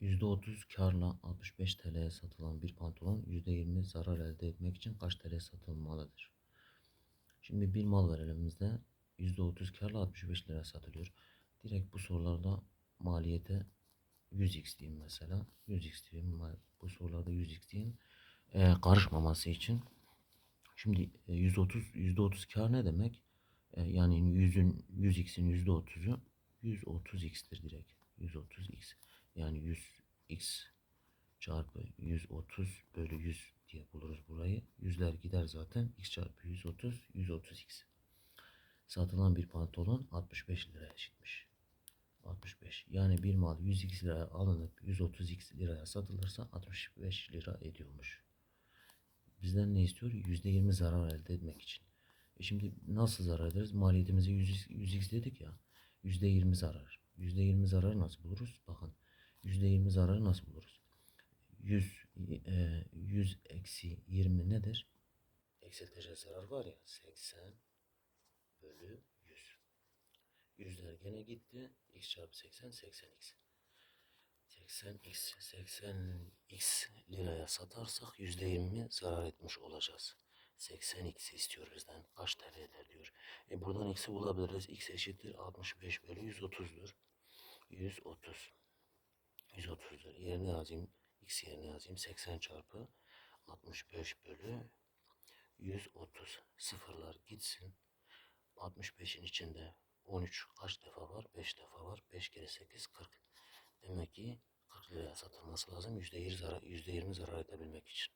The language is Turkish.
%30 karla 65 TL'ye satılan bir pantolon %20 zarar elde etmek için kaç TL'ye satılmalıdır? Şimdi bir mal var elimizde. %30 karla 65 liraya satılıyor. Direkt bu sorularda maliyete 100x diyeyim mesela. 100x diyeyim. Bu sorularda 100x diyeyim. Ee, karışmaması için. Şimdi e, 130 %30 kar ne demek? E, yani 100'ün 100x'in %30'u 130x'tir direkt. 130x. Yani 100x çarpı 130 bölü 100 diye buluruz burayı. Yüzler gider zaten. x çarpı 130 130x. Satılan bir pantolon 65 liraya eşitmiş. 65. Yani bir mal 100x liraya alınıp 130x liraya satılırsa 65 lira ediyormuş. Bizden ne istiyor? %20 zarar elde etmek için. E şimdi nasıl zarar ederiz? Maliyetimize 100, 100x dedik ya. %20 zarar. %20 zararı nasıl buluruz? Bakın. %20 zararı nasıl buluruz? 100, e, 100 eksi 20 nedir? Eksiltecek zarar var ya. 80 bölü 100. Yüzler gene gitti. x çarpı 80 80x. 80x 80x liraya satarsak %20 zarar etmiş olacağız. 80x istiyor bizden. Kaç TL eder diyor. E buradan x'i bulabiliriz. x eşittir 65 bölü 130'dur. 130. 130'dur. Yerine yazayım. x yerine yazayım. 80 çarpı 65 bölü 130. Sıfırlar gitsin. 65'in içinde 13 kaç defa var? 5 defa var. 5 kere 8 40. Demek ki 40 liraya satılması lazım. %20 zarar, %20 zarar edebilmek için.